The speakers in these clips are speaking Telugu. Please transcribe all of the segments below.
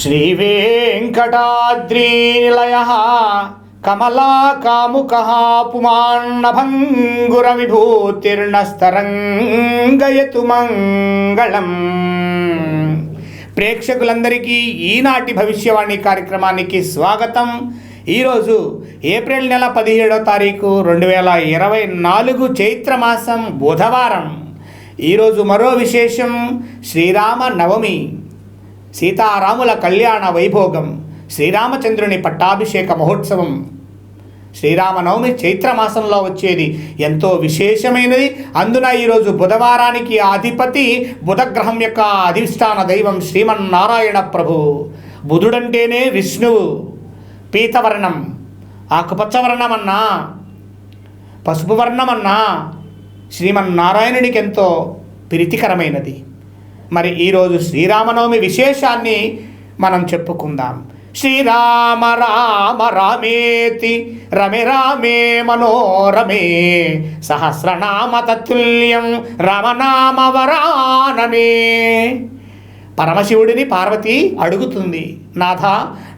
శ్రీవేంకటాద్రీనిలయ కమలాకాముక పుమాన్నభంగురవిభూతిర్ణస్తరంగయతు మంగళం ప్రేక్షకులందరికీ ఈనాటి భవిష్యవాణి కార్యక్రమానికి స్వాగతం. ఈరోజు ఏప్రిల్ నెల పదిహేడో తారీఖు రెండు వేల ఇరవై నాలుగు చైత్రమాసం బుధవారం. ఈరోజు మరో విశేషం శ్రీరామ నవమి సీతారాముల కళ్యాణ వైభోగం శ్రీరామచంద్రుని పట్టాభిషేక మహోత్సవం. శ్రీరామనవమి చైత్రమాసంలో వచ్చేది ఎంతో విశేషమైనది. అందున ఈరోజు బుధవారానికి అధిపతి బుధగ్రహం యొక్క అధిష్టాన దైవం శ్రీమన్నారాయణ ప్రభు. బుధుడంటేనే విష్ణువు. పీతవర్ణం. ఆకుపచ్చ వర్ణమన్నా పసుపు వర్ణమన్నా శ్రీమన్నారాయణుడికి ఎంతో ప్రీతికరమైనది. మరి ఈరోజు శ్రీరామనవమి విశేషాన్ని మనం చెప్పుకుందాం. శ్రీరామ రామ రామేతి రమే రామే మనోరమే సహస్రనామ తత్తుల్యం రామనామ వరాననే పరమశివుడిని పార్వతి అడుగుతుంది నాథ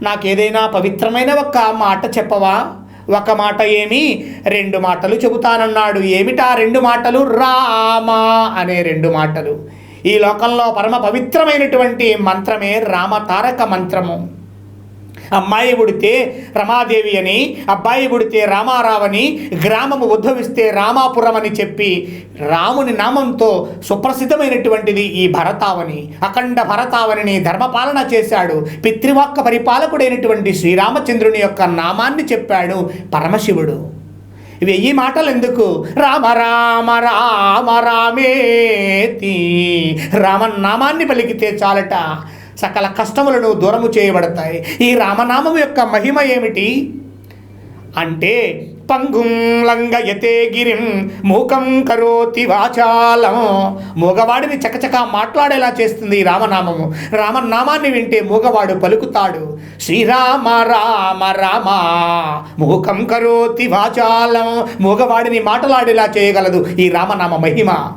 నాకేదైనా పవిత్రమైన ఒక్క మాట చెప్పవా? ఒక మాట ఏమి? రెండు మాటలు చెబుతానన్నాడు. ఏమిటా రెండు మాటలు? రామ అనే రెండు మాటలు. ఈ లోకంలో పరమ పవిత్రమైనటువంటి మంత్రమే రామ తారక మంత్రము. అమ్మాయి పుడితే రమాదేవి అని అబ్బాయి పుడితే రామారావని గ్రామము ఉద్భవిస్తే రామాపురం అని చెప్పి రాముని నామంతో సుప్రసిద్ధమైనటువంటిది ఈ భరతావని అఖండ భరతావనిని ధర్మపాలన చేశాడు. పితృవాక్క పరిపాలకుడైనటువంటి శ్రీరామచంద్రుని యొక్క నామాన్ని చెప్పాడు పరమశివుడు. వెయ్యి మాటలు ఎందుకు రామ రామ రామ రామేతి. రామనామాన్ని పలికితే చాలట. సకల కష్టములను దూరము చేయబడతాయి. ఈ రామనామం యొక్క మహిమ ఏమిటి? అంటే పంగుం లంగయతే గిరిం మూకం కరోతి వాచాలం. మూగవాడిని చకచక మాట్లాడేలా చేస్తుంది ఈ రామనామము. రామనామాన్ని వింటే మూగవాడు పలుకుతాడు. శ్రీరామ రామ రామ. మూకం కరోతి వాచాలం. మూగవాడిని మాట్లాడేలా చేయగలదు ఈ రామనామ మహిమ.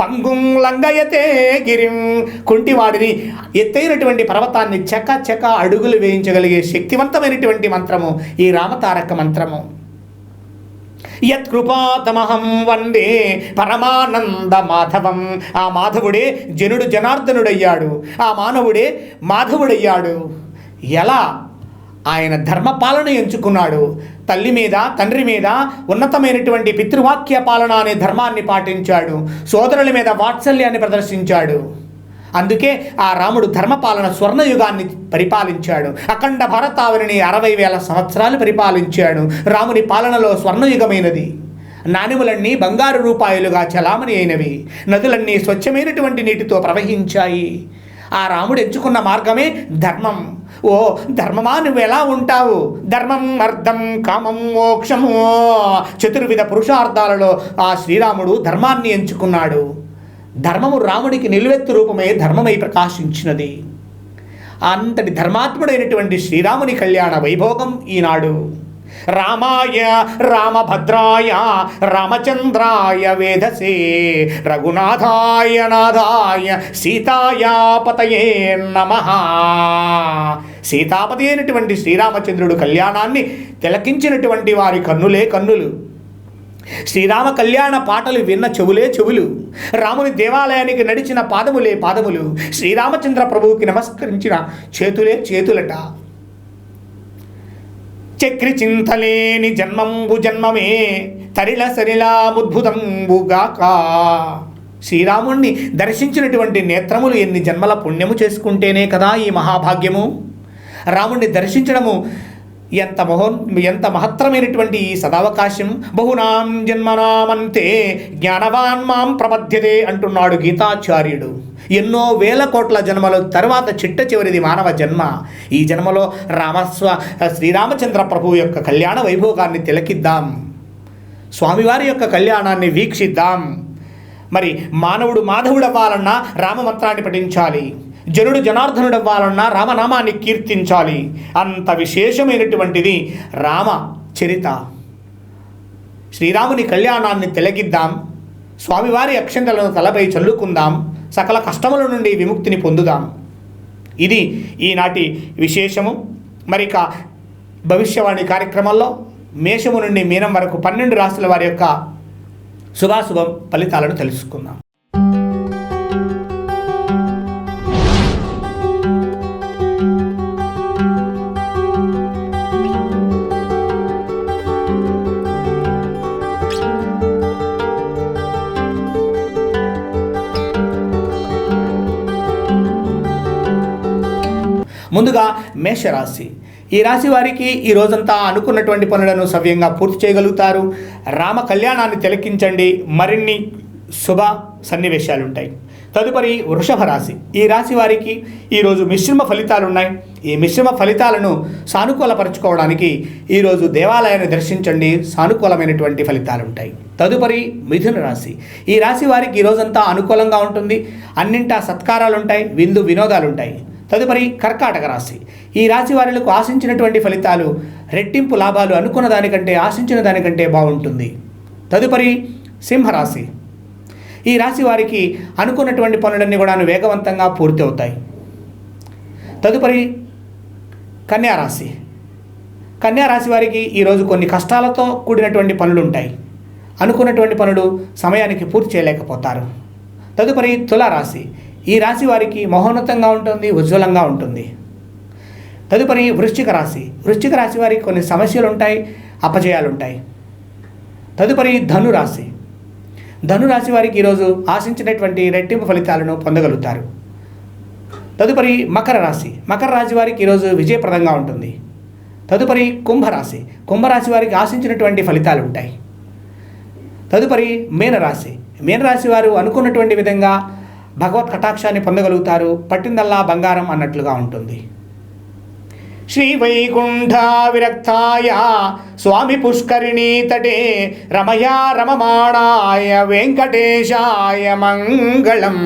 పంగుం లంగయతే గిరిం కుంటివాడిని ఎత్తైనటువంటి పర్వతాన్ని చక చక అడుగులు వేయించగలిగే శక్తివంతమైనటువంటి మంత్రము ఈ రామతారక మంత్రము. యత్కృపాతమహం వందే పరమానంద మాధవం. ఆ మాధవుడే జనుడు జనార్దనుడయ్యాడు. ఆ మానవుడే మాధవుడయ్యాడు. ఎలా? ఆయన ధర్మపాలన ఎంచుకున్నాడు. తల్లి మీద తండ్రి మీద ఉన్నతమైనటువంటి పితృవాక్య పాలన అనే ధర్మాన్ని పాటించాడు. సోదరుల మీద వాత్సల్యాన్ని ప్రదర్శించాడు. అందుకే ఆ రాముడు ధర్మపాలన స్వర్ణయుగాన్ని పరిపాలించాడు. అఖండ భరతావనిని అరవై వేల సంవత్సరాలు పరిపాలించాడు. రాముని పాలనలో స్వర్ణయుగమైనది. నాణ్యములన్నీ బంగారు రూపాయలుగా చలామణి అయినవి. నదులన్నీ స్వచ్ఛమైనటువంటి నీటితో ప్రవహించాయి. ఆ రాముడు ఎంచుకున్న మార్గమే ధర్మం. ఓ ధర్మమా నువ్వు ఎలా ఉంటావు? ధర్మం అర్థం కామం మోక్షము. చతుర్విధ పురుషార్థాలలో ఆ శ్రీరాముడు ధర్మాన్ని ఎంచుకున్నాడు. ధర్మము రాముడికి నిలువెత్తు రూపమే ధర్మమై ప్రకాశించినది. అంతటి ధర్మాత్ముడైనటువంటి శ్రీరాముని కళ్యాణ వైభోగం ఈనాడు. రామాయ రామభద్రాయ రామచంద్రాయ వేధసే. రఘునాథాయ నాథాయ సీతాయ పతయే నమ. సీతాపతి అయినటువంటి శ్రీరామచంద్రుడు కళ్యాణాన్ని తిలకించినటువంటి వారి కన్నులే కన్నులు. శ్రీరామ కళ్యాణ పాటలు విన్న చెవులే చెవులు. రాముని దేవాలయానికి నడిచిన పాదములే పాదములు. శ్రీరామచంద్ర ప్రభువుకి నమస్కరించిన చేతులే చేతులట. చక్రి చింతలేని జన్మంబు జన్మమే తరిల సరిలాముద్భుతంబుగాక శ్రీరాముణ్ణి దర్శించినటువంటి నేత్రములు ఎన్ని జన్మల పుణ్యము చేసుకుంటేనే కదా ఈ మహాభాగ్యము? రాముణ్ణి దర్శించడము ఎంత మహో ఎంత మహత్తరమైనటువంటి ఈ సదావకాశం? బహునాం జన్మనామంతే జ్ఞానవాన్ మాం అంటున్నాడు గీతాచార్యుడు. ఎన్నో వేల కోట్ల జన్మల తర్వాత చిట్ట చివరిది మానవ జన్మ. ఈ జన్మలో రామస్వ శ్రీరామచంద్ర ప్రభు యొక్క కళ్యాణ వైభోగాన్ని తిలకిద్దాం. స్వామివారి యొక్క కళ్యాణాన్ని వీక్షిద్దాం. మరి మానవుడు మాధవుడవ్వాలన్నా రామమంత్రాన్ని పఠించాలి. జనుడు జనార్దనుడవ్వాలన్నా రామనామాన్ని కీర్తించాలి. అంత విశేషమైనటువంటిది రామ చరిత. శ్రీరాముని కళ్యాణాన్ని తిలగిద్దాం స్వామివారి అక్షంతలను తలపై చల్లుకుందాం సకల కష్టముల నుండి విముక్తిని పొందుదాం. ఇది ఈనాటి విశేషము. మరి భవిష్యవాణి కార్యక్రమంలో మేషము నుండి మీనం వరకు పన్నెండు రాశుల వారి యొక్క శుభాశుభం ఫలితాలను తెలుసుకుందాం. ముందుగా మేషరాశి. ఈ రాశి వారికి ఈ రోజంతా అనుకున్నటువంటి పనులను సవ్యంగా పూర్తి చేయగలుగుతారు. రామ కళ్యాణాన్ని తిలకించండి. మరిన్ని శుభ సన్నివేశాలు ఉంటాయి తదుపరి వృషభ రాశి. ఈ రాశి వారికి ఈరోజు మిశ్రమ ఫలితాలు ఉన్నాయి ఈ మిశ్రమ ఫలితాలను సానుకూలపరచుకోవడానికి ఈరోజు దేవాలయాన్ని దర్శించండి. సానుకూలమైనటువంటి ఫలితాలు ఉంటాయి తదుపరి మిథున రాశి. ఈ రాశి వారికి ఈ రోజంతా అనుకూలంగా ఉంటుంది. అన్నింటా సత్కారాలు ఉంటాయి విందు వినోదాలు ఉంటాయి తదుపరి కర్కాటక రాశి. ఈ రాశి వారులకు ఆశించినటువంటి ఫలితాలు రెట్టింపు లాభాలు అనుకున్న దానికంటే ఆశించిన దానికంటే బాగుంటుంది. తదుపరి సింహరాశి. ఈ రాశి వారికి అనుకున్నటువంటి పనులన్నీ కూడా వేగవంతంగా పూర్తి అవుతాయి తదుపరి కన్యారాశి కన్యారాశి వారికి ఈరోజు కొన్ని కష్టాలతో కూడినటువంటి పనులు ఉంటాయి అనుకున్నటువంటి పనులు సమయానికి పూర్తి చేయలేకపోతారు. తదుపరి తులారాశి. ఈ రాశి వారికి మహోన్నతంగా ఉంటుంది ఉజ్వలంగా ఉంటుంది. తదుపరి వృశ్చిక రాశి. వృశ్చిక రాశి వారికి కొన్ని సమస్యలు ఉంటాయి అపజయాలు ఉంటాయి తదుపరి ధనురాశి ధనురాశి వారికి ఈరోజు ఆశించినటువంటి రెట్టింపు ఫలితాలను పొందగలుగుతారు. తదుపరి మకర రాశి. మకర రాశి వారికి ఈరోజు విజయప్రదంగా ఉంటుంది. తదుపరి కుంభరాశి కుంభరాశి వారికి ఆశించినటువంటి ఫలితాలు ఉంటాయి తదుపరి మీనరాశి. మీనరాశి వారు అనుకున్నటువంటి విధంగా భగవత్ కటాక్షాన్ని పొందగలుగుతారు. పట్టిందల్లా బంగారం అన్నట్లుగా ఉంటుంది. శ్రీ వైకుంఠ విరక్తాయ స్వామి పుష్కరిణీ తటే రమయా రమమాణాయ వెంకటేశాయ మంగళం.